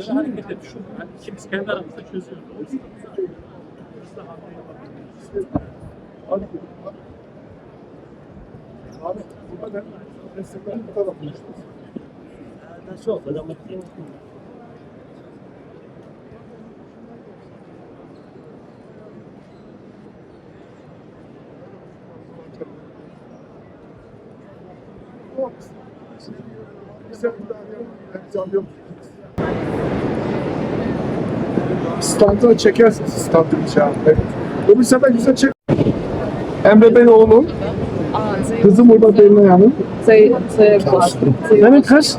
Böyle hareket et şu. Yani ikimiz kendi aramızda çözüyoruz. Hadi. Abi, burada ben desteklerim bu tarafa konuştum. Nasıl oldu? Adam mutluyum. Standı çekersiniz standı içeride. Bu bir sefer güzel çek. Emre Bey oğlum. Kızım burada Berna Hanım. Kız.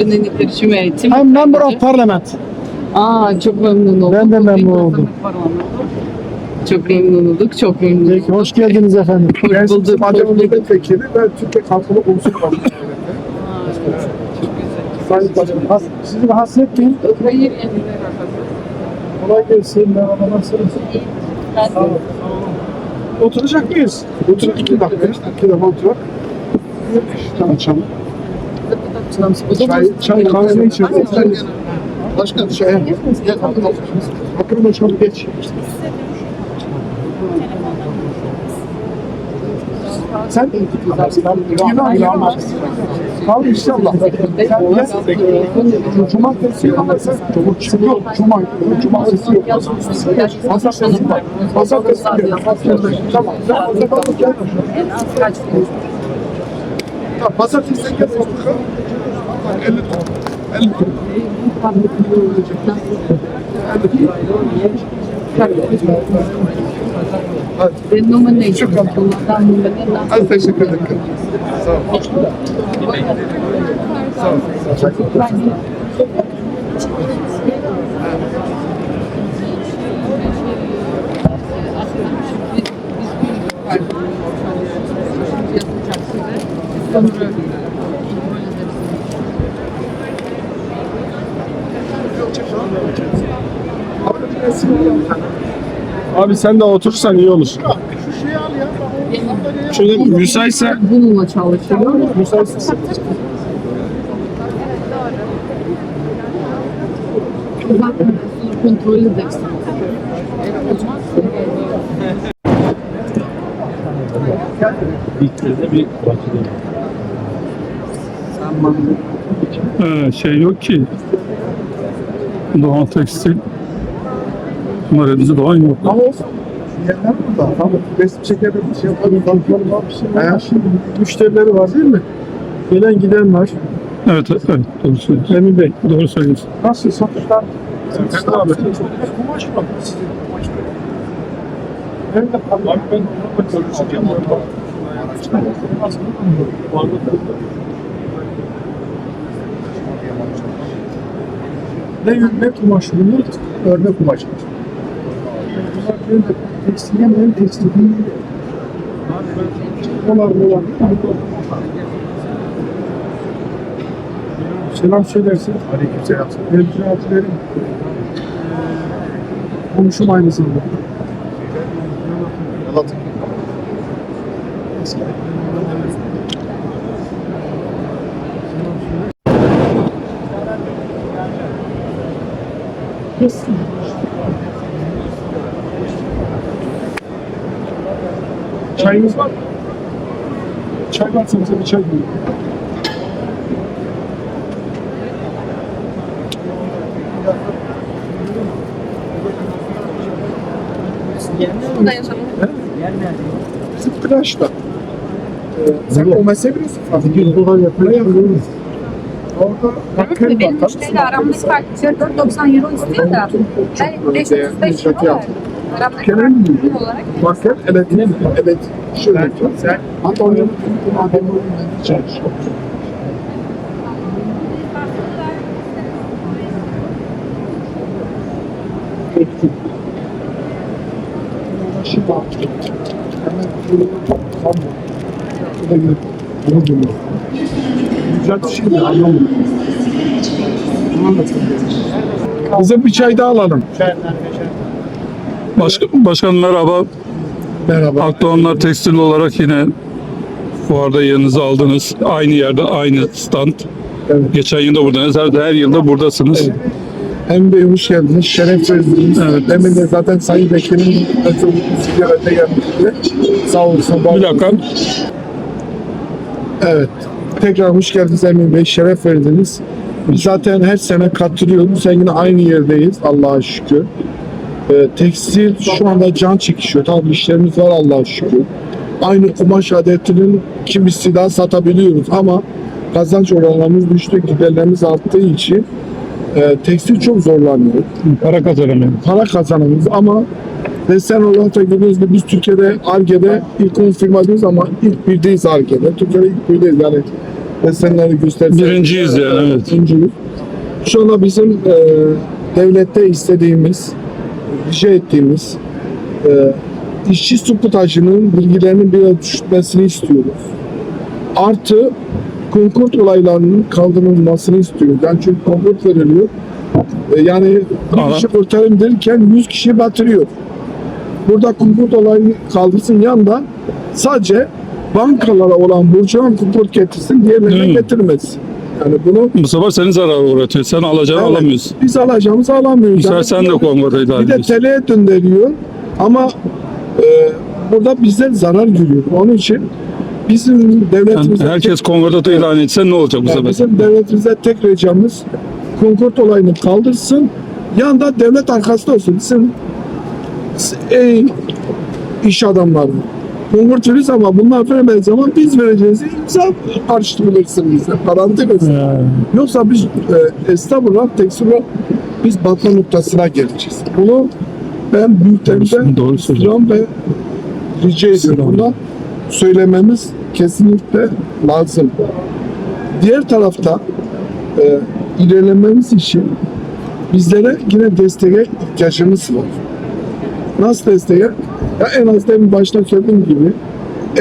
Benim iletişim eğitim. I'm member of parliament. Aa çok memnun oldum. Ben de memnun oldum. Çok memnun olduk. Çok memnun olduk. Peki, hoş geldiniz efendim. Hoş Ben bulduk, bulduk. milletvekili ve Türkiye Komisyonu Başkanı. Sayın Başkanım, has, sizi rahatsız etmeyin. Hayır, yani Kolay gelsin. Merhaba, nasılsınız? Sağ olun. Oturacak mıyız? Otur iki dakika. İki dakika otur. Çay içelim. Çay, çay kahve ne içelim? Başkan çaya. Gel bakalım. Bakın başkanım geç. Sen İnan ya. Kal inşallah. Sen gel. Cumartesi ama sen Cuma yok. Cuma Cumartesi yok. Pazartesi var. Pazartesi gel. Tamam. Pazartesi gel. Tamam. Pazartesi gel. Bakalım. 50 50 Ben nominate. Şükran. Bunlardan nominate. Hadi teşekkür ederim. Sağ ol. Sağ ol. Abi sen de otursan iyi olur. Şöyle müsaitse Bununla çalışıyor. Müsaitsin. Bak, kontrol edeceksin. Bir bahçede. e, şey yok ki. Doğan Tekstil numaramızı Doğan yok. Ama olsun. Yerler burada. Tamam. Resim çekelim. Bir şey yapalım. Tanıtalım. Bir şey var. şimdi müşterileri var değil mi? Gelen giden var. Evet, evet, doğru söylüyorsun. Emin Bey. Doğru söylüyorsun. Nasıl satışlar? Satışlar abi. Kumaş mı? Ben de abi ben onunla görüşeceğim. Ne ne kumaşı bunlar? Örnek kumaş. Benim de tekstilye benim tekstilye. Dolar dolar. Selam söylersin. Aleyküm selam. Benim cevaplarım. Komşum aynı zamanda. Yalatın. Çayınız var mı? Çay varsa bize bir çay buyurun. Bizim Kıraç'ta. Ee, sen o mesleği biliyorsun. Fazla dolar yapıyor. Orada bakın Benim bakalım. müşteriyle aramdaki fark 490 euro istiyor da ben 535 euro verdim. Kenan mi? Market, evet. Evet. Şöyle. Hatta onun adamı çalışıyor. Şimdi bak. Hemen bunu. Güzel bir. Bize bir çay daha alalım. Başka, başkan merhaba. Merhaba. Akdoğanlar Tekstil olarak yine fuarda yerinizi aldınız. Aynı yerde, aynı stand. Evet. Geçen yıl da buradayız. Her, her yılda buradasınız. Hem Bey hoş geldiniz, şeref verdiniz. Evet. Demin de zaten Sayın Bekir'in ziyarete gelmişti. Sağ olsun. Bir dakika. Evet. Tekrar hoş geldiniz Emin Bey, şeref verdiniz. Zaten her sene katılıyoruz. Sen yine aynı yerdeyiz Allah'a şükür. Ee, tekstil şu anda can çekişiyor. Tabii işlerimiz var Allah'a şükür. Aynı kumaş adetinin kimisi daha satabiliyoruz ama kazanç oranlarımız düştü, giderlerimiz arttığı için e, tekstil çok zorlanıyor. Para kazanamıyorum. Para kazanamıyoruz ama desen olarak da gördüğünüz gibi biz Türkiye'de Arge'de ilk 10 firmadayız ama ilk birdeyiz Arge'de. Türkiye'de ilk birdeyiz yani desenleri göstersek. Birinciyiz yani, evet. Birinciyiz. Şu anda bizim e, devlette istediğimiz, rica ettiğimiz e, işçi stopajının bilgilerinin biraz düşmesini istiyoruz. Artı konkurt olaylarının kaldırılmasını istiyoruz. Yani çünkü konkurt veriliyor. E, yani bir kişi kurtarayım derken 100 kişi batırıyor. Burada konkurt olayını kaldırsın yanında sadece bankalara olan borcuna konkurt getirsin diğerlerine Hmm. getirmez. Yani bunu Bu sefer seni zarara uğratıyor. Sen alacağını Evet, alamıyorsun. Biz alacağımızı alamıyoruz. Bu sefer Yani sen de konvoda bir de ediyorsun. TL'ye döndürüyor ama e, burada bizden zarar görüyor. Onun için bizim Yani devletimize herkes konvoda ilan etse ne olacak bu yani sefer? bizim devletimize tek ricamız konkurt olayını kaldırsın. Yanında devlet arkasında olsun. Bizim ey iş adamları. Konkurt veririz ama bunlar vermediği zaman biz vereceğiz. İmza karşılığı versin bize. Garanti versin. Yoksa biz e, tekstil olarak biz batma noktasına geleceğiz. Bunu ben söylüyorsun. istirham ve rica ediyorum. Bunu söylememiz kesinlikle lazım. Diğer tarafta e, ilerlememiz için bizlere yine desteğe ihtiyacımız var. Nasıl desteğe? Ya en az demin başta söylediğim gibi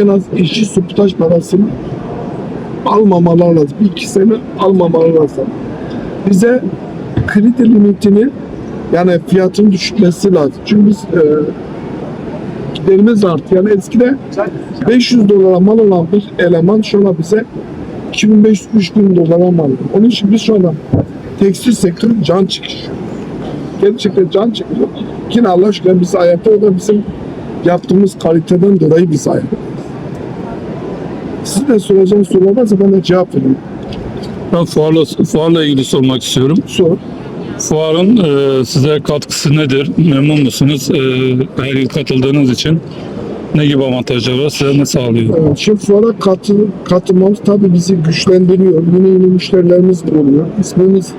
en az işçi subtaj parasını almamalar lazım. Bir iki sene almamalar lazım. Bize kredi limitini yani fiyatın düşmesi lazım. Çünkü biz e, giderimiz arttı. Yani eskide 500 dolara mal olan bir eleman şu anda bize 2500-3000 dolara mal. Onun için biz şu anda tekstil sektörü can çıkışıyor. Gerçekten can çıkıyor. Yine Allah aşkına biz ayakta o da bizim yaptığımız kaliteden dolayı biz ayakta. Siz de soracağınız sorular varsa ben de cevap vereyim. Ben fuarla, fuarla ilgili sormak istiyorum. Sor. Fuarın e, size katkısı nedir? Memnun musunuz? E, her yıl katıldığınız için ne gibi avantajlar var? Size ne sağlıyor? Evet, Şimdi fuara katıl, katılmamız tabii bizi güçlendiriyor. Yeni yeni müşterilerimiz bulunuyor. İsmimiz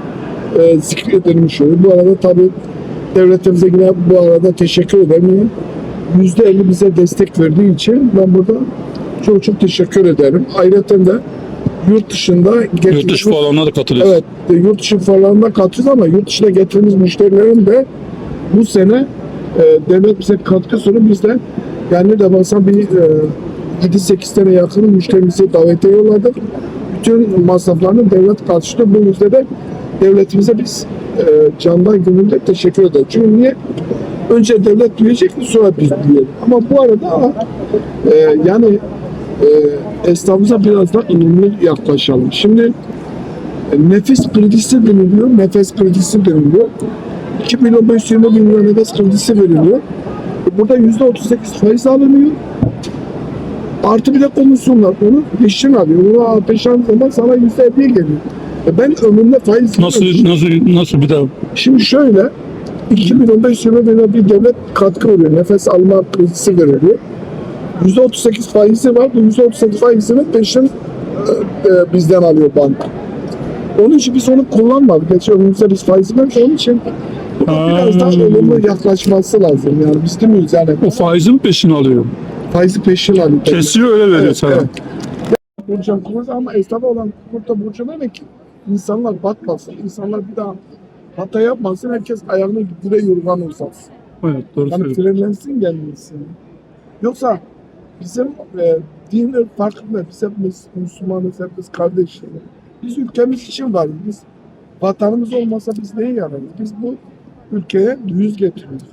e, zikredilmiş oluyor. Bu arada tabii devletimize yine bu arada teşekkür ederim. Yüzde elli bize destek verdiği için ben burada çok çok teşekkür ederim. Ayrıca da yurt dışında Yurt dışı fuarlarına da katılıyorsunuz. Evet, e, yurt dışı fuarlarına katılıyoruz ama yurt dışına getirdiğimiz müşterilerin de bu sene e, devlet bize katkı sunup biz de yani de bir e, 7-8 tane yakın müşterimizi davete yolladık. Bütün masraflarını devlet karşılıyor. Bu yüzden de devletimize biz e, candan gönülden teşekkür ederiz. Çünkü niye? Önce devlet duyacak sonra biz duyalım. Ama bu arada e, yani e, esnafımıza biraz daha ılımlı yaklaşalım. Şimdi e, nefis kredisi deniliyor, nefes kredisi deniliyor. 2 milyon 520 bin lira nefes kredisi veriliyor. E, Burada yüzde 38 faiz alınıyor. Artı bir de komisyonlar. Onu peşin alıyor. Onu peşin zaman sana yüzde 50'ye geliyor. E ben ömrümde faiz Nasıl nasıl nasıl bir daha? Şimdi şöyle 2 milyon 520 bin lira bir devlet katkı veriyor. Nefes alma kredisi veriliyor. %38 faizi var. Bu %38 faizini peşin e, e, bizden alıyor banka. Onun için biz onu kullanmadık. Geçen önümüzde biz faizi verdik. Onun için Buna biraz daha olumlu yaklaşması lazım yani biz değil miyiz yani O faizin peşini alıyor. Faizi peşin alıyor. Kesiyor öyle veriyor Evet, sana. evet. Burcu kuruz ama esnafa olan kurta burcu ne ki? İnsanlar batmasın, insanlar bir daha hata yapmasın, herkes ayağını dire yorgan uzatsın. Evet, doğru Yani frenlensin gelmesin. Yoksa bizim e, dinin farkında biz hepimiz Müslümanız, hepimiz kardeşiz. Biz ülkemiz için varız. Biz vatanımız olmasa biz neye yararız? Biz bu ülkeye yüz getiriyoruz.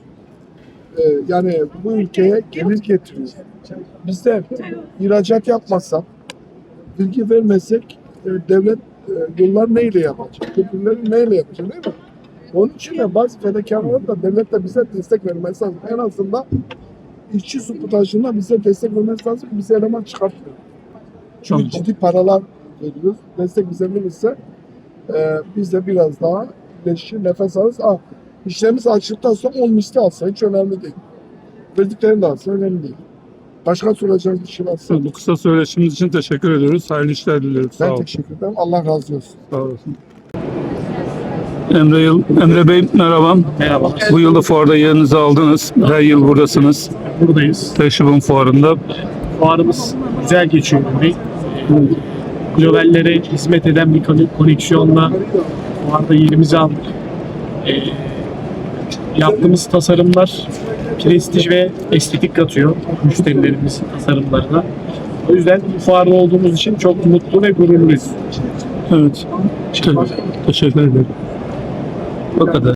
E, yani bu ülkeye gelir getiriyoruz. Biz de ihracat yapmazsak, bilgi vermezsek e, devlet e, yollar neyle yapacak? Köprüleri neyle yapacak değil mi? Onun için de bazı fedakarlar da devlet de bize destek vermesi lazım. En azından işçi su putajında bize destek vermesi lazım bize eleman çıkartmıyor. Çünkü Tamam. ciddi paralar veriyoruz. Destek bize verirse e, biz de biraz daha iyileşir, nefes alırız. Ah, işlerimiz açtıktan sonra 10 misli alsa hiç önemli değil. Verdiklerini de alsa önemli değil. Başka soracağınız bir şey varsa Bu kısa söyleşimiz için teşekkür ediyoruz. Hayırlı işler diliyoruz. Sağ ben olun. teşekkür ederim. Allah razı olsun. Sağ olasın. Emre, Yıl, Emre Bey merhaba. Merhaba. Bu yılda fuarda yerinizi aldınız. Her yıl buradasınız. Buradayız. Teşrifin fuarında. Fuarımız güzel geçiyor Bey. Globallere hizmet eden bir kone- koneksiyonla fuarda yerimizi aldık. Yaptığımız tasarımlar prestij ve estetik katıyor müşterilerimizin tasarımlarına. O yüzden bu fuarda olduğumuz için çok mutlu ve gururluyuz. Evet. Te- teşekkür ederim. O kadar.